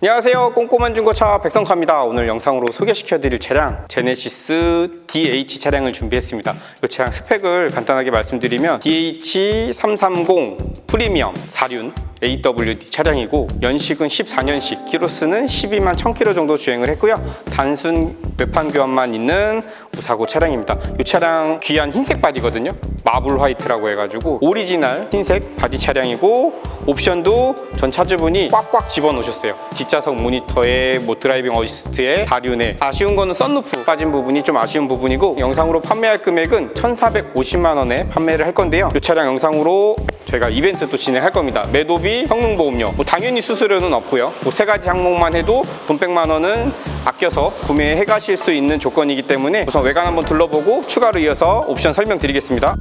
안녕하세요. 꼼꼼한 중고차 백성카입니다. 오늘 영상으로 소개시켜 드릴 차량 제네시스 DH 차량을 준비했습니다. 이 차량 스펙을 간단하게 말씀드리면 DH330 프리미엄 4륜 AWD 차량이고 연식은 14년식, 키로수는 12만 1000km 정도 주행을 했고요. 단순 외판 교환만 있는 무사고 차량입니다. 이 차량 귀한 흰색 바디거든요. 마블 화이트라고 해가지고 오리지널 흰색 바디 차량이고 옵션도 전 차주분이 꽉꽉 집어넣으셨어요. 뒷좌석 모니터에 뭐 드라이빙 어시스트에 다륜에 아쉬운 거는 썬루프 빠진 부분이 좀 아쉬운 부분이고 영상으로 판매할 금액은 1,450만 원에 판매를 할 건데요. 이 차량 영상으로 저희가 이벤트 또 진행할 겁니다. 매도비, 성능보험료, 뭐 당연히 수수료는 없고요. 뭐 세 가지 항목만 해도 돈 100만 원은 아껴서 구매해 가실 수 있는 조건이기 때문에 우선 외관 한번 둘러보고 추가로 이어서 옵션 설명드리겠습니다.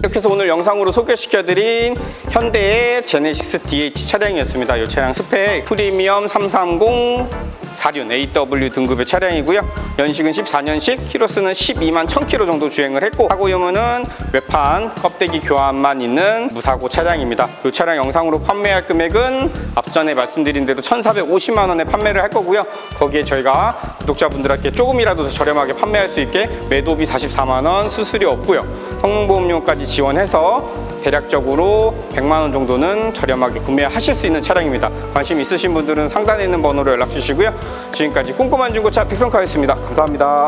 이렇게 해서 오늘 영상으로 소개시켜드린 현대의 제네시스 DH 차량이었습니다. 이 차량 스펙 프리미엄 330 4륜 AW 등급의 차량이고요. 연식은 14년식, 키로수는 12만 1000km 정도 주행을 했고 사고 유무는 외판 껍데기 교환만 있는 무사고 차량입니다. 이 차량 영상으로 판매할 금액은 앞전에 말씀드린 대로 1,450만 원에 판매를 할 거고요. 거기에 저희가 구독자분들께 조금이라도 더 저렴하게 판매할 수 있게 매도비 44만 원, 수수료 없고요. 성능보험료까지 지원해서 대략적으로 100만 원 정도는 저렴하게 구매하실 수 있는 차량입니다. 관심 있으신 분들은 상단에 있는 번호로 연락 주시고요. 지금까지 꼼꼼한 중고차 픽성카였습니다. 감사합니다.